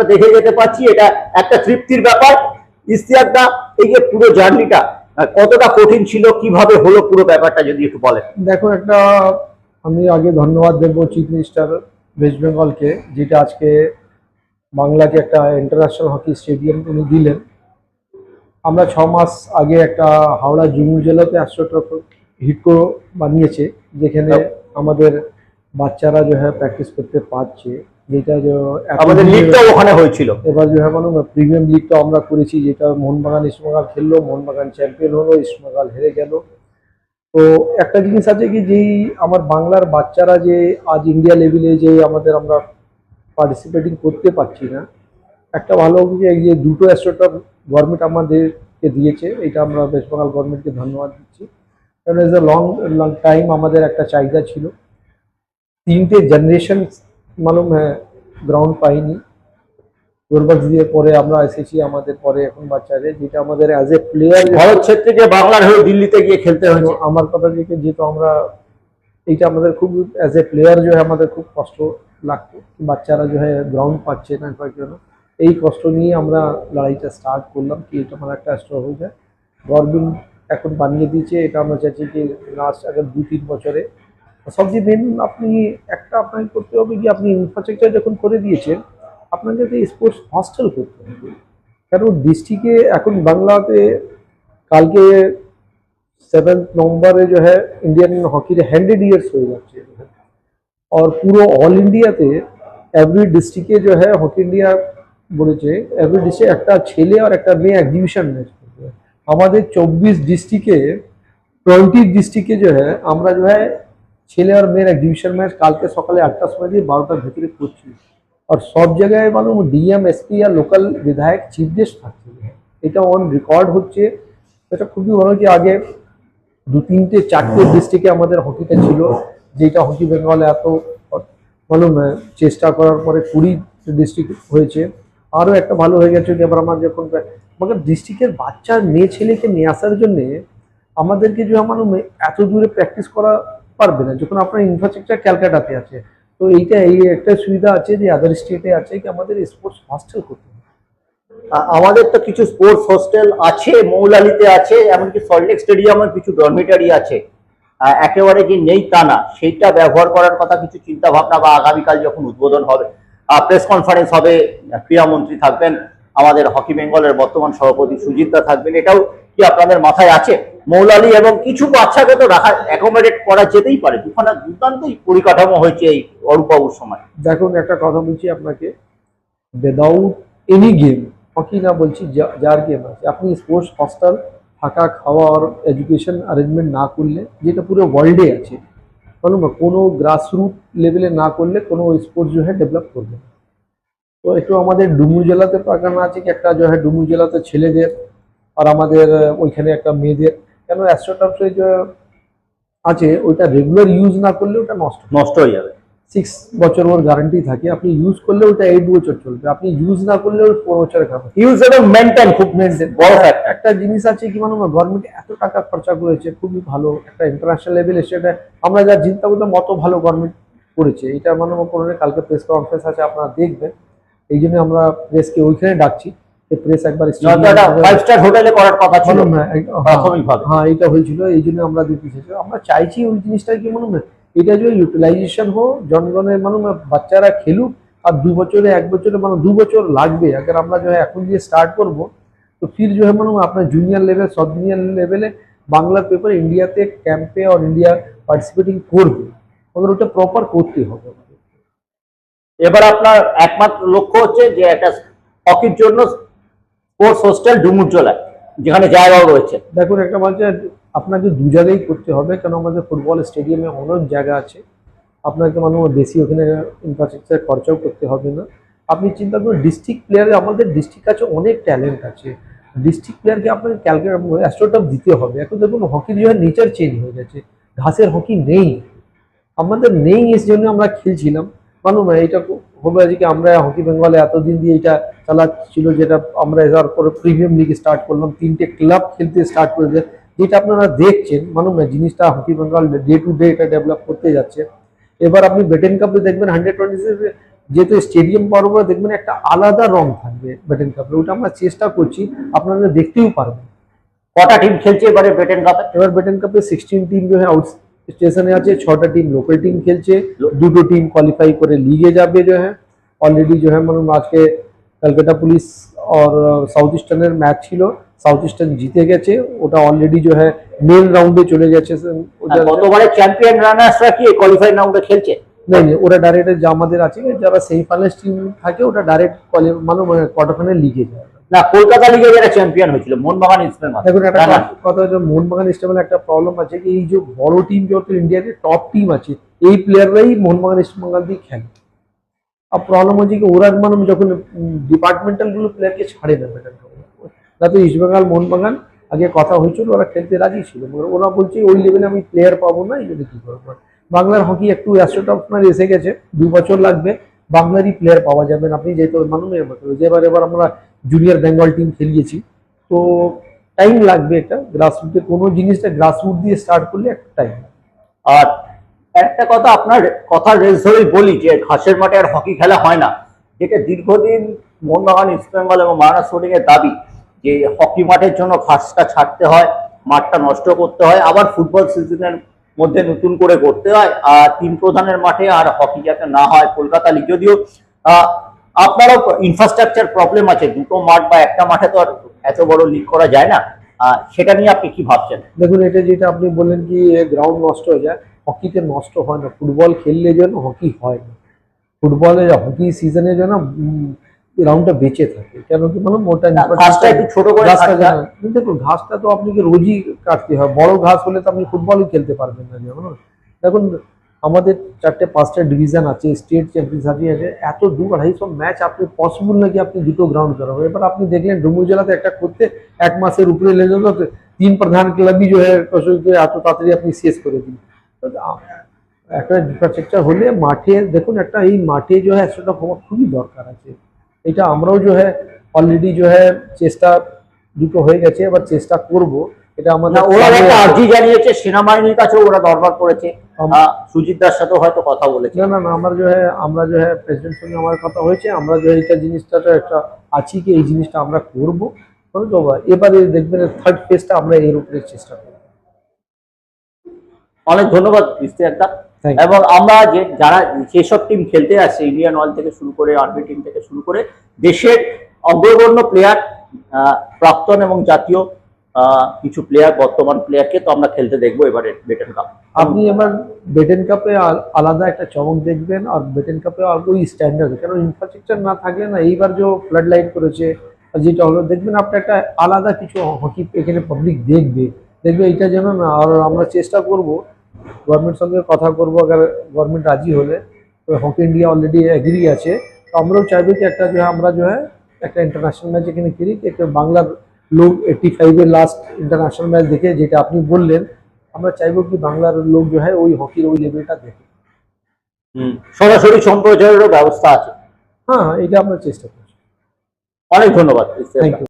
ব্যাপারটা দেখে যেতে পারছি এটা একটা তৃপ্তির ব্যাপার। ইস্তিয়াকদা এই যে পুরো জার্নিটা কতটা কঠিন ছিল কীভাবে হলো পুরো ব্যাপারটা যদি একটু বলেন। দেখো একটা আমি আগে ধন্যবাদ দেবো চিফ মিনিস্টার ওয়েস্ট বেঙ্গলকে যেটা আজকে বাংলাকে একটা ইন্টারন্যাশনাল হকি স্টেডিয়াম উনি দিলেন। আমরা ছ মাস আগে একটা হাওড়া জুমু জেলাতে অ্যাস্ট্রোট্রফ হিটকো বানিয়েছে যেখানে আমাদের বাচ্চারা যে হ্যাঁ প্র্যাকটিস করতে পারছে। যেটা আমাদের লিগটাও ওখানে হয়েছিল। এবার যে প্রিমিয়াম লিগটা আমরা করেছি যেটা মোহনবাগান ইস্টবেঙ্গল খেললো মোহনবাগান চ্যাম্পিয়ন হলো ইস্টবেঙ্গল হেরে গেল। তো একটা জিনিস আছে কি যেই আমার বাংলার বাচ্চারা যে আজ ইন্ডিয়া লেভেলে যে আমাদের আমরা পার্টিসিপেটিং করতে পারছি না একটা ভালো যে যে দুটো অ্যাস্ট্রোটা গভর্নমেন্ট আমাদেরকে দিয়েছে এটা আমরা ওয়েস্ট বেঙ্গল গভর্নমেন্টকে ধন্যবাদ দিচ্ছি। কারণ as a long long time আমাদের একটা চাহিদা ছিল। তিনটে জেনারেশন মালুম হ্যাঁ গ্রাউন্ড পাইনি। গোরবাক্স দিয়ে পরে আমরা এসেছি আমাদের পরে এখন বাচ্চাদের যেটা আমাদের অ্যাজ এ প্লেয়ার ভরত ছেত্রীকে বাংলার হয়ে দিল্লিতে গিয়ে খেলতে হয়েছে। আমার কথা থেকে যেহেতু আমরা এইটা আমাদের খুব অ্যাজ এ প্লেয়ার যে আমাদের খুব কষ্ট লাগতো। বাচ্চারা যে হয় গ্রাউন্ড পাচ্ছে না জন্য এই কষ্ট নিয়ে আমরা লড়াইটা স্টার্ট করলাম কি এটা আমার একটা স্টোর হয়ে যায়। গভর্নমেন্ট এখন বানিয়ে দিয়েছে এটা আমরা চাইছি কি লাস্ট আগে দু তিন বছরে সবচেয়ে দিন আপনি, একটা আপনাকে করতে হবে কি, আপনি ইনফ্রাস্ট্রাকচার যখন করে দিয়েছেন, আপনাকে তো স্পোর্টস হস্টেল করতে হবে। কারণ ডিস্ট্রিক্টে এখন বাংলাতে কালকে সেভেন্থ নম্বরে যে হ্যাঁ ইন্ডিয়ান হকির হান্ড্রেড ইয়ার্স হয়ে যাচ্ছে। আর পুরো অল ইন্ডিয়াতে এভরি ডিস্ট্রিক্টে যে হ্যাঁ হকি ইন্ডিয়া বলেছে এভরি ডিস্ট্রিক্টে একটা ছেলে আর একটা মেয়ে এক্সিবিশন ম্যাচ করবে। আমাদের চব্বিশ ডিস্ট্রিক্টে টোয়েন্টি ডিস্ট্রিক্টে যে হ্যাঁ আমরা যে হ্যাঁ ছেলে আর মেয়ের এক্সিবিশন ম্যাচ কালকে সকালে আটটার সময় দিয়ে বারোটার ভিতরে করছি। আর সব জায়গায় মালুম ডিএম এসপি আর লোকাল বিধায়ক চিফ গেস্ট থাকছে। এটা অন রেকর্ড হচ্ছে। এটা খুবই ভালো যে আগে দু তিনটে, চারটে ডিস্ট্রিক্টে আমাদের হকিটা ছিল, যেটা হকি বেঙ্গলে এত মালুম চেষ্টা করার পরে কুড়ি ডিস্ট্রিক্ট হয়েছে। আরও একটা ভালো হয়ে গেছে যে এবার আমার যখন আমাদের ডিস্ট্রিক্টের বাচ্চা মেয়ে ছেলেকে নিয়ে আসার জন্যে আমাদেরকে যে আমার এত দূরে প্র্যাকটিস করা পারবে না। যখন আপনার ইনফ্রাস্ট্রাকচার ক্যালকাটাতে আছে, তো এইটা এই একটা সুবিধা আছে যে আদার স্টেটে আছে কি আমাদের স্পোর্টস হস্টেল করতে আমাদের তো কিছু স্পোর্টস হোস্টেল আছে, মৌলালিতে আছে, এমনকি সল্টলেক স্টেডিয়ামের কিছু ডরমিটারি আছে। একেবারে যে নেই তা না, সেইটা ব্যবহার করার কথা কিছু চিন্তা ভাবনা বা আগামীকাল যখন উদ্বোধন হবে প্রেস কনফারেন্স হবে, ক্রীড়ামন্ত্রী থাকবেন, আমাদের হকি বেঙ্গলের বর্তমান সভাপতি সুজিতদা থাকবেন, এটাও কি আপনাদের মাথায় আছে? মৌলালি এবং কিছু বাচ্চাকে তো রাখা অ্যাকোমোডেট করা যেতেই পারে। দুখানা দুর্দান্তই পরিকাঠামো হয়েছে এই অরূপবাবুর সময়। দেখুন, একটা কথা বলছি আপনাকে। উইদাউট এনি গেম হকি না বলছি যার গেম আছে। আপনি স্পোর্টস হস্টেল থাকা, খাওয়া এডুকেশন অ্যারেঞ্জমেন্ট না করলে, যেটা পুরো ওয়ার্ল্ডে আছে, বলুন না, কোনো গ্রাসরুট লেভেলে না করলে কোনো স্পোর্টস যে ডেভেলপ করবে তো একটু আমাদের ডুমুর জেলাতে পাকানো আছে কি, একটা যে ডুমুর জেলাতে ছেলেদের আর আমাদের ওইখানে একটা মেয়েদের কেন অ্যাস্ট্রোটাপসে যে আছে ওইটা রেগুলার ইউজ না করলে ওটা নষ্ট নষ্ট হয়ে যাবে। সিক্স বছর ওর গ্যারান্টি থাকে আপনি ইউজ করলে ওটা এইট বছর চলবে। আপনি ইউজ না করলে ওর পনেরো বছর খাবে ইউজ এবং মেনটেন খুব বড় একটা জিনিস আছে কি মানে গভর্নমেন্ট এত টাকা খরচা করেছে খুবই ভালো একটা ইন্টারন্যাশনাল লেভেলে সেটা আমরা যা চিন্তা করতাম অত ভালো গভর্নমেন্ট করেছে। এটা মানে করে কালকে প্রেস কনফারেন্স আছে আপনারা দেখবেন। এই জন্য আমরা প্রেসকে ওইখানে ডাকছি। প্রেস একবার ফাইভ স্টার হোটেলে করার কথা ছিল। হ্যাঁ, প্রাথমিকভাবে। হ্যাঁ এটা হয়েছিল এই জন্য আমরা চাইছি আমরা চাইছি ওই জিনিসটা কি মনে হয় এটা যে ইউটিলাইজেশন হোক জনগণের মানে বাচ্চারা খেলুক আর দু বছরে এক বছরে মানে দু বছর লাগবে। আগে আমরা যে এখন দিয়ে স্টার্ট করব তো ফির যে মানে আপনার জুনিয়র লেভেল সব জুনিয়র লেভেলে বাংলা পেপার ইন্ডিয়াতে ক্যাম্পে আর ইন্ডিয়া পার্টিসিপেটিং করবে। আমাদের ওটা প্রপার করতে হবে। এবার আপনার একমাত্র লক্ষ্য হচ্ছে যে একটা হকির জন্য স্পোর্টস হোস্টেল ডুমুরজোলায় যেখানে জায়গাও রয়েছে। দেখুন, একটা বলছে, আপনাকে দু জায়গায় করতে হবে, কেন আমাদের ফুটবল স্টেডিয়ামে অনেক জায়গা আছে। আপনাকে মানে বেশি ওখানে ইনফ্রাস্ট্রাকচার খরচাও করতে হবে না। আপনি চিন্তা করুন ডিস্ট্রিক্ট প্লেয়ারে আমাদের ডিস্ট্রিক্ট কাছে অনেক ট্যালেন্ট আছে। ডিস্ট্রিক্ট প্লেয়ারকে আপনাকে ক্যালকুলেট অ্যাস্ট্রোটপ দিতে হবে। এখন দেখুন হকির যে নেচার চেঞ্জ হয়ে গেছে, ঘাসের হকি নেই। আমাদের নেই, এর জন্য আমরা খেলছিলাম। মালুম হয় এটা আজকে আমরা হকি বেঙ্গলে এতদিন দিয়ে এটা চালাচ্ছিল যেটা আমরা এবার পরে প্রিমিয়াম লিগ স্টার্ট করলাম, তিনটে ক্লাব খেলতে স্টার্ট করে দিয়ে যেটা আপনারা দেখছেন মালুম না জিনিসটা hockey Bengal day to day এটা ডেভেলপ করতে যাচ্ছে। এবার আপনি বেটেন কাপে দেখবেন হান্ড্রেড টোয়েন্টি যেহেতু স্টেডিয়াম পর্ব দেখবেন একটা আলাদা রং থাকবে বেটেন কাপে ওটা আমরা চেষ্টা করছি, আপনারা দেখতেও পারবেন। কটা টিম খেলছে এবারে ব্রিটেন কাপে এবার বেটেন কাপে সিক্সটিন টিম जो স্টেশনে আছে ছটা টিম লোকাল টিম খেলছে দুটো টিম কোয়ালিফাই করে লিগে যাবে যে হ্যাঁ। অলরেডি যে হ্যাঁ মানে আজকে কলকাতা পুলিশ আর সাউথ ইস্টার্নের ম্যাচ ছিল সাউথ ইস্টার্ন জিতে গেছে ওটা অলরেডি যে হ্যাঁ মেন রাউন্ডে চলে গেছে। গতবারে চ্যাম্পিয়ন রানার্সরা কি কোয়ালিফাই রাউন্ডে খেলছে? নাই না ওরা ডাইরেক্ট আমাদের আছে যারা সেমিফাইনাল টিম থাকে ওটা ডাইরেক্ট মানে কোয়ার্টার ফাইনাল লিগে যায়। না কলকাতা লিগে যারা চ্যাম্পিয়ন হয়েছিল মোহনবাগান ইস্ট বেঙ্গল দেখুন একটা। কথা- হচ্ছে মোহনবাগান ইস্টবেঙ্গল একটা প্রবলেম আছে কি এই যে বড় টিম যত ইন্ডিয়ার টপ টিম আছে এই প্লেয়াররাই মোহনবাগান ইস্টবেঙ্গল দিয়ে খেলে। আর প্রবলেম হচ্ছে কি ওরা মানে যখন ডিপার্টমেন্টালগুলো প্লেয়ারকে ছাড়ে না বেটার না তো ইস্টবেঙ্গল মোহনবাগান আগে কথা হয়েছিল ওরা খেলতে রাজি ছিল ওরা বলছে ওই লেভেলে আমি প্লেয়ার পাবো না এই জন্য কি করব? বাংলার হকি একটু অ্যাস্ট্রোট আপনার এসে গেছে দু বছর লাগবে বাংলারই প্লেয়ার পাওয়া যাবে না আপনি যেহেতু মানুষ যেবার এবার আমরা জুনিয়র বেঙ্গল টিম খেলিয়েছি। তো টাইম লাগবে এটা। গ্রাসরুটে কোনো জিনিসটা গ্রাসরুট দিয়ে স্টার্ট করলে একটা টাইম আর একটা কথা আপনার কথা রেস ধরেই বলি যে ঘাসের মাঠে আর হকি খেলা হয় না। যেটা দীর্ঘদিন মোহনবাগান ইস্ট বেঙ্গল এবং স্পোর্টিং এর দাবি যে হকি মাঠের জন্য ঘাসটা ছাড়তে হয়, মাঠটা নষ্ট করতে হয়, আবার ফুটবল সিজনের মধ্যে নতুন করে করতে হয়, আর তিন প্রধানের মাঠে আর হকি যাতে না হয় কলকাতা লিগ যদিও আপনারও ইনফ্রাস্ট্রাকচার প্রবলেম আছে দুটো মাঠ বা একটা মাঠে তো আর এত বড় লিক করা যায় না। সেটা নিয়ে আপনি কি ভাবছেন? দেখুন এটা যেটা আপনি বললেন কি গ্রাউন্ড নষ্ট হয়ে যায়। হকিতে নষ্ট হয় না। ফুটবল খেললে যেন হকি হয় না। ফুটবলে হকি সিজনে যেন গ্রাউন্ডটা বেঁচে থাকে। কেন কি মানে মোটা ঘাসটা একটু ছোট করে দেখুন ঘাসটা তো আপনাকে রোজই কাটতে হয়। বড় ঘাস হলে তো আপনি ফুটবলই খেলতে পারবেন না যেমন দেখুন আমাদের চারটে পাঁচটা ডিভিশন আছে স্টেট চ্যাম্পিয়ন্স আছে এত দু আড়াইশো ম্যাচ আপনি পসিবল নাকি আপনি দুটো গ্রাউন্ড করাবো? এবার আপনি দেখলেন ডুমুর জেলাতে একটা করতে এক মাসের উপরে লেগে গেল তিন প্রধান ক্লাবই যে এত তাড়াতাড়ি আপনি শেষ করে দিন একটা ইনফ্রাস্ট্রাকচার হলে মাঠে দেখুন একটা এই মাঠে যে হয় সেটা হওয়া খুবই দরকার আছে। এটা আমরাও যে হয় অলরেডি যে হয় চেষ্টা দুটো হয়ে গেছে এবার চেষ্টা করব। এটা আমাদের ওরা একটা আর্জি জানিয়েছে সেনাবাহিনীর কাছেও ওরা দরবার করেছে। সুজিত দার সাথেও হয়তো কথা বলেছে। না না আমরা যে হয় আমরা যে হয় প্রেসিডেন্ট সঙ্গে আমার কথা হয়েছে আমরা যে এইটা জিনিসটা তো একটা আছি কি এই জিনিসটা আমরা করব। করে দেবো। এবারে দেখবেন থার্ড ফেজটা আমরা এর উপরে চেষ্টা করব। অনেক ধন্যবাদ ইস্তেহাকদা এবং আমরা যে যারা যেসব টিম খেলতে আসছে ইন্ডিয়ান অয়েল থেকে শুরু করে আর্মি টিম থেকে শুরু করে দেশের অগ্রগণ্য প্লেয়ার প্রাক্তন এবং জাতীয় কিছু প্লেয়ার বর্তমান প্লেয়ারকে তো আমরা খেলতে দেখব এবারে বেটন কাপ আপনি এবার বেটেন কাপে আলাদা একটা চমক দেখবেন আর বেটেন কাপে ওই স্ট্যান্ডার্ড কেন ইনফ্রাস্ট্রাকচার না থাকলে না এইবার যে ফ্লাড লাইট করেছে যেটা হলো, দেখবেন আপনি একটা আলাদা কিছু হকি এখানে পাবলিক দেখবে। দেখবে এটা যেন না, আর আমরা চেষ্টা করব গভর্নমেন্ট সঙ্গে কথা করব আবার গভর্নমেন্ট রাজি হলে। হকি ইন্ডিয়া অলরেডি এগ্রি আছে। তো আমরাও চাইব কি একটা যে আমরা যে হয়, একটা ইন্টারন্যাশনাল ম্যাচ এখানে খেলি একটা বাংলার লোক এইটটি ফাইভের লাস্ট ইন্টারন্যাশনাল ম্যাচ দেখে যেটা আপনি বললেন আমরা চাইব কি বাংলার লোক যে হয় ওই হকির ওই লেভেলটা দেখে। সরাসরি সম্প্রচারেরও ব্যবস্থা আছে। হ্যাঁ এটা আমরা চেষ্টা করছি। অনেক ধন্যবাদ থ্যাংক ইউ